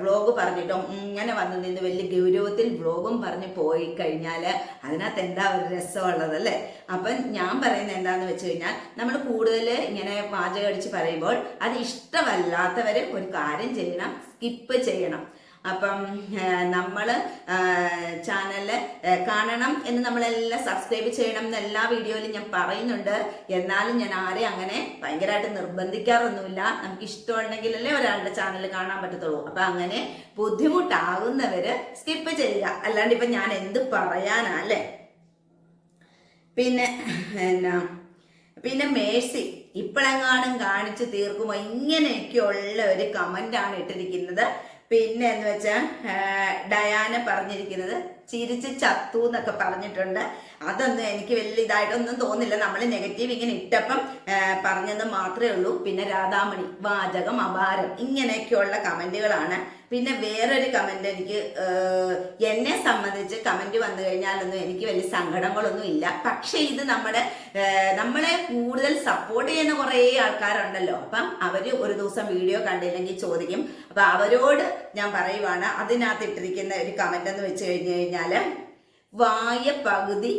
വ്ളോഗ് പറഞ്ഞിട്ടോ ഇങ്ങനെ വന്നു നിന്ന് വലിയ ഗൗരവത്തിൽ വ്ളോഗും പറഞ്ഞ് പോയി കഴിഞ്ഞാൽ അതിനകത്ത് എന്താ ഒരു രസമുള്ളതല്ലേ? അപ്പം ഞാൻ പറയുന്നത് എന്താന്ന് വെച്ച് കഴിഞ്ഞാൽ നമ്മൾ കൂടുതൽ ഇങ്ങനെ പാചകം അടിച്ച് പറയുമ്പോൾ അത് ഇഷ്ടമല്ലാത്തവർ ഒരു കാര്യം ചെയ്യണം സ്കിപ്പ് ചെയ്യണം. അപ്പം നമ്മൾ ചാനൽ കാണണം എന്ന് നമ്മളെല്ലാം സബ്സ്ക്രൈബ് ചെയ്യണം എന്ന് എല്ലാ വീഡിയോയിലും ഞാൻ പറയുന്നുണ്ട്. എന്നാലും ഞാൻ ആരെയും അങ്ങനെ ഭയങ്കരമായിട്ട് നിർബന്ധിക്കാറൊന്നുമില്ല. നമുക്ക് ഇഷ്ടമുണ്ടെങ്കിലല്ലേ ഒരാളുടെ ചാനൽ കാണാൻ പറ്റത്തുള്ളൂ. അപ്പം അങ്ങനെ ബുദ്ധിമുട്ടാകുന്നവർ സ്കിപ്പ് ചെയ്യുക. അല്ലാണ്ട് ഇപ്പം ഞാൻ എന്ത് പറയാനാ അല്ലേ? പിന്നെ എന്നാ പിന്നെ മേഴ്സി ഇപ്പോഴെങ്ങാനും കാണിച്ച് തീർക്കുമോ? ഇങ്ങനെയൊക്കെയുള്ള ഒരു കമന്റാണ് ഇട്ടിരിക്കുന്നത്. പിന്നെ എന്ന് വെച്ചാൽ ഡയാന പറഞ്ഞിരിക്കുന്നത് ചിരിച്ച് ചത്തു എന്നൊക്കെ പറഞ്ഞിട്ടുണ്ട്. അതൊന്നും എനിക്ക് വലിയ ഇതായിട്ടൊന്നും തോന്നില്ല നമ്മൾ നെഗറ്റീവ് ഇങ്ങനെ ഇട്ടപ്പം പറഞ്ഞെന്ന് മാത്രമേ ഉള്ളൂ. പിന്നെ രാധാമണി വാചകം അപാരം ഇങ്ങനെയൊക്കെയുള്ള കമന്റുകളാണ് പിന്നെ വേറൊരു കമന്റ് എനിക്ക് എന്നെ സംബന്ധിച്ച് കമന്റ് വന്നു കഴിഞ്ഞാലൊന്നും എനിക്ക് വലിയ സങ്കടങ്ങളൊന്നും ഇല്ല. പക്ഷെ ഇത് നമ്മുടെ നമ്മളെ കൂടുതൽ സപ്പോർട്ട് ചെയ്യുന്ന കുറേ ആൾക്കാരുണ്ടല്ലോ. അപ്പം അവർ ഒരു ദിവസം വീഡിയോ കണ്ടില്ലെങ്കിൽ ചോദിക്കും. അപ്പൊ അവരോട് ഞാൻ പറയുവാണ് അതിനകത്ത് ഇട്ടിരിക്കുന്ന ഒരു കമന്റ് എന്ന് വെച്ച് കഴിഞ്ഞു കഴിഞ്ഞാൽ വായ പകുതി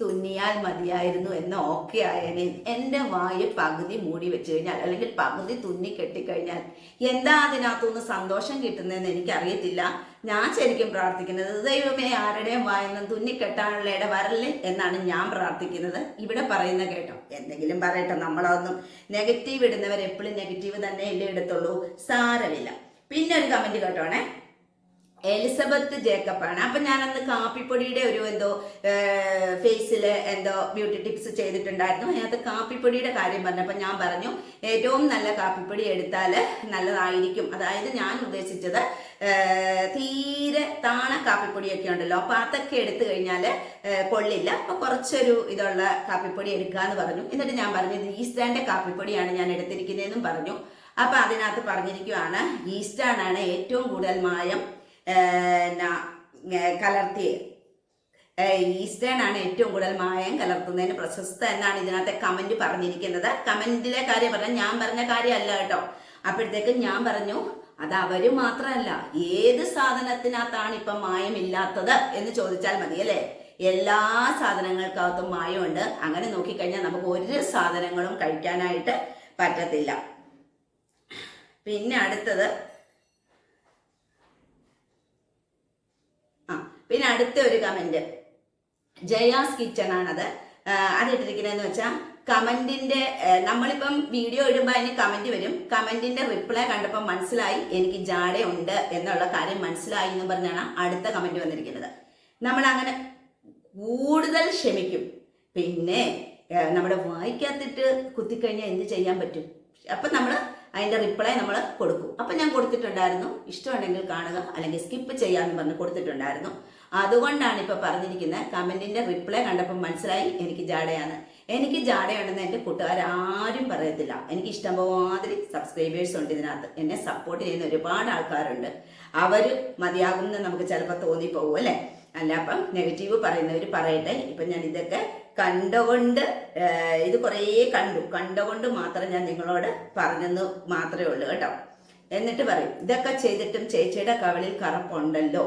തുന്നിയാൽ മതിയായിരുന്നു എന്ന ഓക്കെ ആയനെ. എന്റെ വായ പകുതി മൂടി വെച്ച് കഴിഞ്ഞാൽ അല്ലെങ്കിൽ പകുതി തുന്നി കെട്ടിക്കഴിഞ്ഞാൽ എന്താ അതിനകത്തുനിന്ന് സന്തോഷം കിട്ടുന്നതെന്ന് എനിക്കറിയത്തില്ല. ഞാൻ ശരിക്കും പ്രാർത്ഥിക്കുന്നത് ദൈവമേ ആരുടെയും വായെന്നും തുന്നി കെട്ടാനുള്ള ഇട വരല്ലേ എന്നാണ് ഞാൻ പ്രാർത്ഥിക്കുന്നത്. ഇവിടെ പറയുന്ന കേട്ടോ എന്തെങ്കിലും പറയട്ടെ നമ്മളൊന്നും നെഗറ്റീവ് ഇടുന്നവർ എപ്പോഴും നെഗറ്റീവ് തന്നെ ഇല്ലേ ഇടത്തുള്ളൂ. സാരമില്ല. പിന്നെ ഒരു കമന്റ് കേട്ടോണേ. എലിസബത്ത് ജേക്കബാണ്. അപ്പൊ അന്ന് കാപ്പിപ്പൊടിയുടെ ഒരു എന്തോ ഫേസിൽ എന്തോ ബ്യൂട്ടി ടിപ്സ് ചെയ്തിട്ടുണ്ടായിരുന്നു. അതിനകത്ത് കാപ്പിപ്പൊടിയുടെ കാര്യം പറഞ്ഞപ്പോൾ ഞാൻ പറഞ്ഞു ഏറ്റവും നല്ല കാപ്പിപ്പൊടി എടുത്താൽ നല്ലതായിരിക്കും. അതായത് ഞാൻ ഉദ്ദേശിച്ചത് തീരെ താണ കാപ്പിപ്പൊടിയൊക്കെ ഉണ്ടല്ലോ. അപ്പൊ അതൊക്കെ എടുത്തു കഴിഞ്ഞാൽ കൊള്ളില്ല. അപ്പൊ കുറച്ചൊരു ഇതുള്ള കാപ്പിപ്പൊടി എടുക്കുക എടുക്കാന്ന് പറഞ്ഞു. എന്നിട്ട് ഞാൻ പറഞ്ഞു ഈസ്റ്റാന്റെ കാപ്പിപ്പൊടിയാണ് ഞാൻ എടുത്തിരിക്കുന്നതെന്നും പറഞ്ഞു. അപ്പൊ അതിനകത്ത് പറഞ്ഞിരിക്കുവാണ് ഈസ്റ്റാണ് ഏറ്റവും കൂടുതൽ മായം ഏർ, ഈസ്റ്റേൺ ആണ് ഏറ്റവും കൂടുതൽ മായം കലർത്തുന്നതിന് പ്രശസ്ത എന്നാണ് ഇതിനകത്തെ കമന്റ് പറഞ്ഞിരിക്കുന്നത്. കമന്റിലെ കാര്യം പറഞ്ഞാൽ ഞാൻ പറഞ്ഞ കാര്യമല്ല കേട്ടോ. അപ്പോഴത്തേക്ക് ഞാൻ പറഞ്ഞു അത് അവർ മാത്രമല്ല ഏത് സാധനത്തിനകത്താണ് ഇപ്പൊ മായമില്ലാത്തത് എന്ന് ചോദിച്ചാൽ മതി അല്ലേ? എല്ലാ സാധനങ്ങൾക്കകത്തും മായമുണ്ട്. അങ്ങനെ നോക്കിക്കഴിഞ്ഞാൽ നമുക്ക് ഒരു സാധനങ്ങളും കഴിക്കാനായിട്ട് പറ്റത്തില്ല. പിന്നെ അടുത്തത് ആ പിന്നെ അടുത്ത ഒരു കമന്റ് ജയാസ് കിച്ചൺ ആണത് അതിട്ടിരിക്കുന്നതെന്ന് വെച്ചാൽ കമന്റിന്റെ നമ്മളിപ്പം വീഡിയോ ഇടുമ്പോൾ അതിന് കമന്റ് വരും. കമന്റിന്റെ റിപ്ലൈ കണ്ടപ്പോൾ മനസ്സിലായി എനിക്ക് ജാടയുണ്ട് എന്നുള്ള കാര്യം മനസ്സിലായി എന്ന് പറഞ്ഞാണ് അടുത്ത കമന്റ് വന്നിരിക്കുന്നത്. നമ്മൾ അങ്ങനെ കൂടുതൽ ക്ഷമിക്കും. പിന്നെ നമ്മുടെ വായിക്കാത്തിട്ട് കുത്തിക്കഴിഞ്ഞാൽ എന്ത് ചെയ്യാൻ പറ്റും? അപ്പം നമ്മൾ അതിന്റെ റിപ്ലൈ നമ്മൾ കൊടുക്കും. അപ്പം ഞാൻ കൊടുത്തിട്ടുണ്ടായിരുന്നു. ഇഷ്ടമുണ്ടെങ്കിൽ കാണുക അല്ലെങ്കിൽ സ്കിപ്പ് ചെയ്യാമെന്ന് പറഞ്ഞ് കൊടുത്തിട്ടുണ്ടായിരുന്നു. അതുകൊണ്ടാണ് ഇപ്പൊ പറഞ്ഞിരിക്കുന്നത് കമന്റിന്റെ റിപ്ലൈ കണ്ടപ്പോൾ മനസ്സിലായി എനിക്ക് ജാടയാണ് എനിക്ക് ജാടയുണ്ടെന്ന് എന്റെ കൂട്ടുകാരും പറയത്തില്ല. എനിക്ക് ഇഷ്ടംപോലെ സബ്സ്ക്രൈബേഴ്സ് ഉണ്ട് ഇതിനകത്ത്. എന്നെ സപ്പോർട്ട് ചെയ്യുന്ന ഒരുപാട് ആൾക്കാരുണ്ട്. അവർ മതിയാകുമെന്ന് നമുക്ക് ചിലപ്പോൾ തോന്നിപ്പോകും അല്ലേ? അല്ല അപ്പം നെഗറ്റീവ് പറയുന്നവർ പറയട്ടെ. ഇപ്പം ഞാൻ ഇതൊക്കെ കണ്ടുകൊണ്ട് ഇത് കുറേ കണ്ടു. കണ്ടുകൊണ്ട് മാത്രം ഞാൻ നിങ്ങളോട് പറഞ്ഞെന്ന് മാത്രമേ ഉള്ളൂ കേട്ടോ. എന്നിട്ട് പറയും ഇതൊക്കെ ചെയ്തിട്ടും ചേച്ചിയുടെ കവളിൽ കറുപ്പുണ്ടല്ലോ.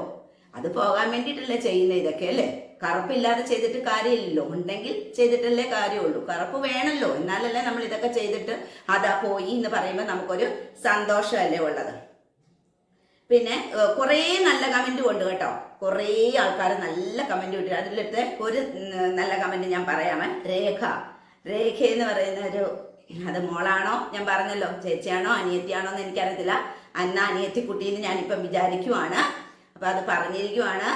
അത് പോകാൻ വേണ്ടിയിട്ടല്ലേ ചെയ്യുന്നത് ഇതൊക്കെ അല്ലേ? കറുപ്പില്ലാതെ ചെയ്തിട്ട് കാര്യമില്ലല്ലോ. ഉണ്ടെങ്കിൽ ചെയ്തിട്ടല്ലേ കാര്യമുള്ളൂ. കറുപ്പ് വേണമല്ലോ എന്നാലല്ലേ നമ്മൾ ഇതൊക്കെ ചെയ്തിട്ട് അതാ പോയി എന്ന് പറയുമ്പോൾ നമുക്കൊരു സന്തോഷമല്ലേ ഉള്ളത്. പിന്നെ കുറേ നല്ല കമന്റ് ഉണ്ട് കേട്ടോ. കുറേ ആൾക്കാർ നല്ല കമന്റ് കിട്ടി അതിലത്തെ ഒരു നല്ല കമന്റ് ഞാൻ പറയാമേ. രേഖ. രേഖ എന്ന് പറയുന്ന ഒരു അത് മോളാണോ? ഞാൻ പറഞ്ഞല്ലോ. ചേച്ചിയാണോ? അനിയത്തിയാണോ എന്ന് എനിക്കറിയത്തില്ല. അന്ന അനിയത്തി കുട്ടീന്ന് ഞാനിപ്പം വിചാരിക്കുവാണ്. അപ്പൊ അത് പറഞ്ഞിരിക്കുവാണ്.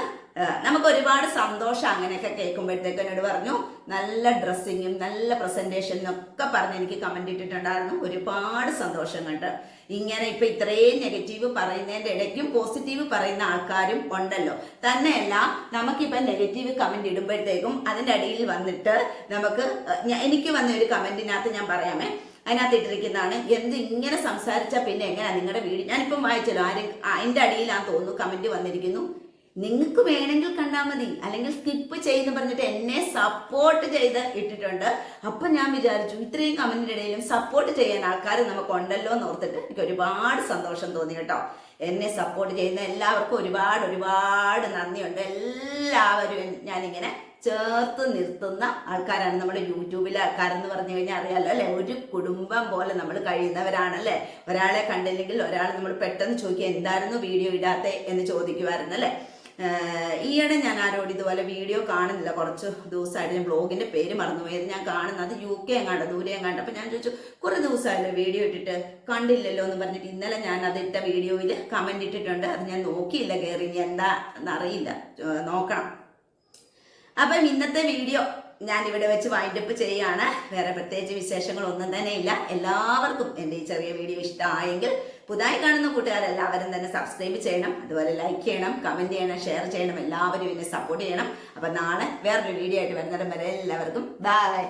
നമുക്ക് ഒരുപാട് സന്തോഷം അങ്ങനെയൊക്കെ കേൾക്കുമ്പോഴത്തേക്ക് എന്നോട് പറഞ്ഞു നല്ല ഡ്രസ്സിങ്ങും നല്ല പ്രസന്റേഷനും ഒക്കെ പറഞ്ഞ് എനിക്ക് കമന്റ് ഇട്ടിട്ടുണ്ടായിരുന്നു. ഒരുപാട് സന്തോഷം കണ്ട് ഇങ്ങനെ ഇപ്പൊ ഇത്രയും നെഗറ്റീവ് പറയുന്നതിന്റെ ഇടയ്ക്കും പോസിറ്റീവ് പറയുന്ന ആൾക്കാരും ഉണ്ടല്ലോ. തന്നെയല്ല നമുക്കിപ്പം നെഗറ്റീവ് കമന്റ് ഇടുമ്പോഴത്തേക്കും അതിന്റെ അടിയിൽ വന്നിട്ട് നമുക്ക് എനിക്ക് വന്ന ഒരു കമന്റിനകത്ത് ഞാൻ പറയാമേ. അതിനകത്ത് ഇട്ടിരിക്കുന്നതാണ് എന്ത് ഇങ്ങനെ സംസാരിച്ചാൽ പിന്നെ എങ്ങനെയാ നിങ്ങളുടെ വീഡിയോ ഞാനിപ്പം വായിച്ചല്ലോ ആരും അതിന്റെ അടിയിലാന്ന് തോന്നുന്നു കമന്റ് വന്നിരിക്കുന്നു. നിങ്ങൾക്ക് വേണമെങ്കിൽ കണ്ടാൽ മതി. അല്ലെങ്കിൽ സ്കിപ്പ് ചെയ്യുന്നു പറഞ്ഞിട്ട് എന്നെ സപ്പോർട്ട് ചെയ്ത് ഇട്ടിട്ടുണ്ട്. അപ്പം ഞാൻ വിചാരിച്ചു ഇത്രയും കമന്റിന്റെ ഇടയിലും സപ്പോർട്ട് ചെയ്യാൻ ആൾക്കാർ നമുക്കുണ്ടല്ലോ എന്ന് ഓർത്തിട്ട് എനിക്ക് ഒരുപാട് സന്തോഷം തോന്നി കേട്ടോ. എന്നെ സപ്പോർട്ട് ചെയ്യുന്ന എല്ലാവർക്കും ഒരുപാട് ഒരുപാട് നന്ദിയുണ്ട്. എല്ലാവരും ഞാനിങ്ങനെ ചേർത്ത് നിർത്തുന്ന ആൾക്കാരാണ് നമ്മുടെ യൂട്യൂബിലെ ആൾക്കാരെന്ന് പറഞ്ഞു കഴിഞ്ഞാൽ അറിയാലോ അല്ലെ? ഒരു കുടുംബം പോലെ നമ്മൾ കഴിയുന്നവരാണല്ലേ? ഒരാളെ കണ്ടില്ലെങ്കിൽ ഒരാൾ നമ്മൾ പെട്ടെന്ന് ചോദിക്കുക എന്തായിരുന്നു വീഡിയോ ഇടാത്തെ? എന്ന് ചോദിക്കുമായിരുന്നു അല്ലേ? ഈയിടെ ഞാൻ ആരോട് ഇതുപോലെ വീഡിയോ കാണുന്നില്ല. കുറച്ച് ദിവസമായിട്ട് ഞാൻ ബ്ലോഗിന്റെ പേര് മറന്നുപോയത് ഞാൻ കാണുന്നത് യു കെ എങ്ങാണ്ട് ദൂരെ എങ്ങാണ്ട്. അപ്പൊ ഞാൻ ചോദിച്ചു കുറെ ദിവസമായല്ലോ വീഡിയോ ഇട്ടിട്ട്? കണ്ടില്ലല്ലോ എന്ന് പറഞ്ഞിട്ട് ഇന്നലെ ഞാൻ അതിട്ട വീഡിയോയിൽ കമന്റ് ഇട്ടിട്ടുണ്ട്. അത് ഞാൻ നോക്കിയില്ല കയറി ഇനി എന്താ എന്നറിയില്ല നോക്കണം. അപ്പം ഇന്നത്തെ വീഡിയോ ഞാൻ ഇവിടെ വെച്ച് വൈൻഡപ്പ് ചെയ്യാണ് വേറെ പ്രത്യേകിച്ച് വിശേഷങ്ങളൊന്നും തന്നെ ഇല്ല. എല്ലാവർക്കും എന്റെ ഈ ചെറിയ വീഡിയോ ഇഷ്ടമായെങ്കിൽ പുതുതായി കാണുന്ന കൂട്ടുകാരെല്ലാവരും തന്നെ സബ്സ്ക്രൈബ് ചെയ്യണം. അതുപോലെ ലൈക്ക് ചെയ്യണം കമന്റ് ചെയ്യണം ഷെയർ ചെയ്യണം. എല്ലാവരും എന്നെ സപ്പോർട്ട് ചെയ്യണം. അപ്പം നാളെ വേറൊരു വീഡിയോ ആയിട്ട് വരുന്നിടം വരെ എല്ലാവർക്കും ബൈ